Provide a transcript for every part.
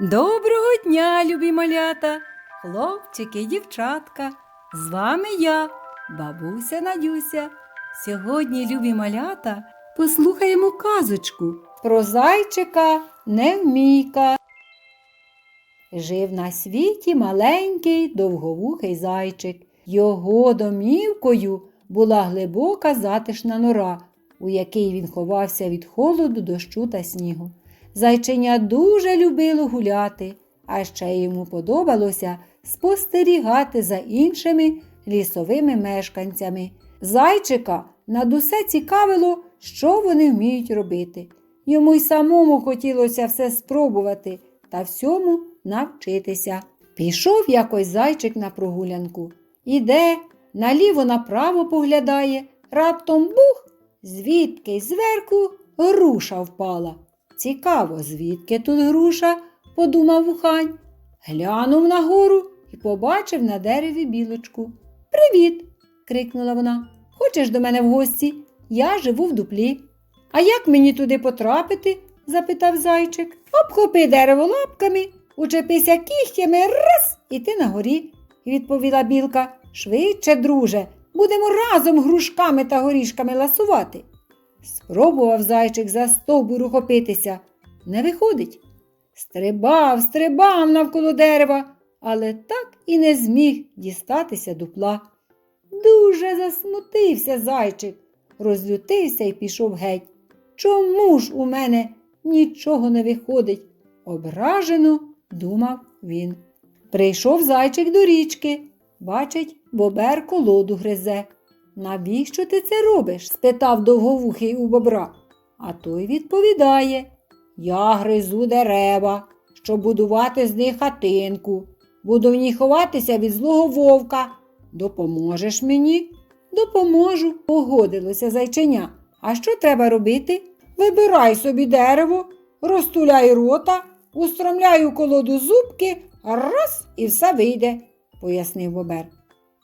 Доброго дня, любі малята, хлопчики і дівчатка. З вами я, бабуся Надюся. Сьогодні, любі малята, послухаємо казочку про зайчика Невмійка. Жив на світі маленький довговухий зайчик. Його домівкою була глибока затишна нора, у якій він ховався від холоду, дощу та снігу. Зайченя дуже любило гуляти, а ще йому подобалося спостерігати за іншими лісовими мешканцями. Зайчика над усе цікавило, що вони вміють робити. Йому й самому хотілося все спробувати та всьому навчитися. Пішов якось зайчик на прогулянку. Іде, наліво направо поглядає, раптом бух, звідки зверху груша впала. Цікаво, звідки тут груша, подумав вухань. Глянув нагору і побачив на дереві білочку. Привіт. крикнула вона. Хочеш до мене в гості? Я живу в дуплі. А як мені туди потрапити? запитав зайчик. Обхопи дерево лапками, учепися кігтями раз і ти на горі, відповіла білка. Швидше, друже, будемо разом грушками та горішками ласувати. Спробував зайчик за стовбур ухопитися. Не виходить. Стрибав, стрибав навколо дерева, але так і не зміг дістатися дупла. Дуже засмутився зайчик, розлютився і пішов геть. Чому ж у мене нічого не виходить? Ображено думав він. Прийшов зайчик до річки. Бачить, бобер колоду гризе. Навіщо ти це робиш? спитав довговухий у бобра. А той відповідає Я гризу дерева, щоб будувати з них хатинку. Буду в ній ховатися від злого вовка. Допоможеш мені? Допоможу, погодилося зайченя. А що треба робити? Вибирай собі дерево, розтуляй рота, устромляй у колоду зубки, раз і все вийде, пояснив бобер.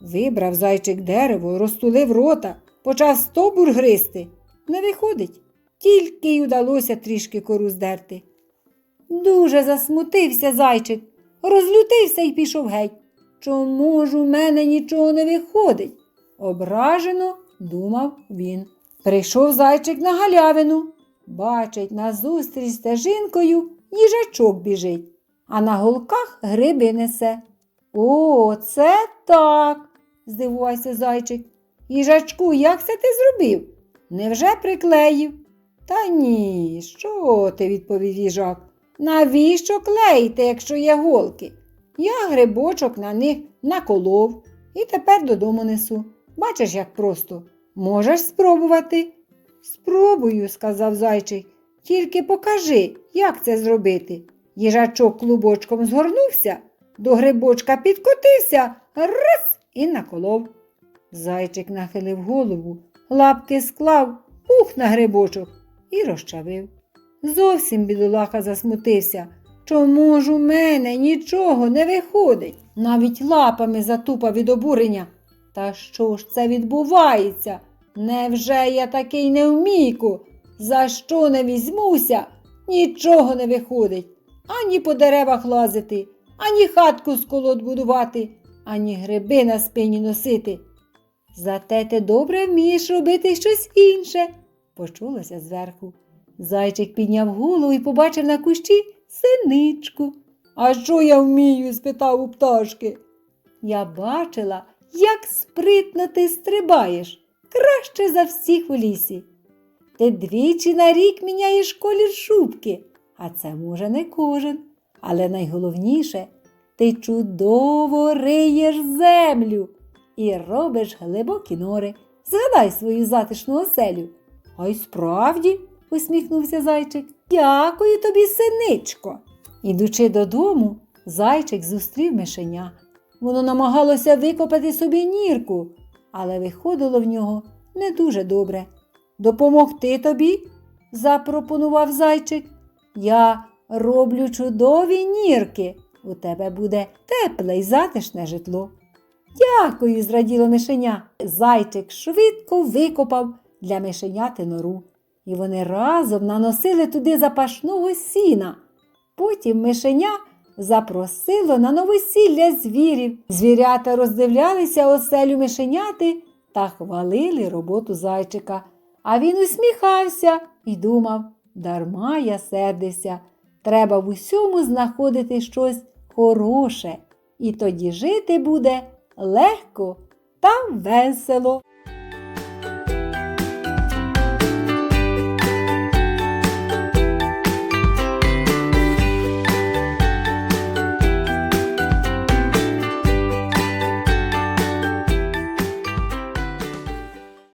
Вибрав зайчик дерево, розтулив рота, почав стовбур гризти. Не виходить, тільки й удалося трішки кору здерти. Дуже засмутився зайчик, розлютився і пішов геть. Чому ж у мене нічого не виходить? Ображено думав він. Прийшов зайчик на галявину. Бачить, назустріч стежинкою їжачок біжить, а на голках гриби несе. О, це так, здивувався зайчик. Їжачку, як це ти зробив? Невже приклеїв? Та ні, що ти, відповів їжак. Навіщо клеїти, якщо є голки? Я грибочок на них наколов і тепер додому несу. Бачиш, як просто. Можеш спробувати? Спробую, сказав зайчик. Тільки покажи, як це зробити. Їжачок клубочком згорнувся, до грибочка підкотився, раз і наколов. Зайчик нахилив голову, лапки склав, пух на грибочок і розчавив. Зовсім бідолаха засмутився. Чому ж у мене нічого не виходить? Навіть лапами затупав від обурення. Та що ж це відбувається? Невже я такий невмійку? За що не візьмуся? Нічого не виходить. Ані по деревах лазити, ані хатку з колод будувати, ані гриби на спині носити. Зате ти добре вмієш робити щось інше, почулося зверху. Зайчик підняв голову і побачив на кущі синичку. А що я вмію? спитав у пташки. Я бачила, як спритно ти стрибаєш, краще за всіх у лісі. Ти двічі на рік міняєш колір шубки, а це може не кожен. Але найголовніше, ти чудово риєш землю і робиш глибокі нори. Згадай свою затишну оселю. А й справді, усміхнувся зайчик. Дякую тобі, синичко. Ідучи додому, зайчик зустрів мишеня. Воно намагалося викопати собі нірку, але виходило в нього не дуже добре. Допомогти тобі? запропонував зайчик. Я роблю чудові нірки. У тебе буде тепле й затишне житло. Дякую, зраділо мишеня. Зайчик швидко викопав для мишеняти нору, і вони разом наносили туди запашного сіна. Потім мишеня запросило на новосілля звірів. Звірята роздивлялися оселю мишеняти та хвалили роботу зайчика. А він усміхався і думав, дарма я сердився. Треба в усьому знаходити щось хороше, і тоді жити буде легко та весело.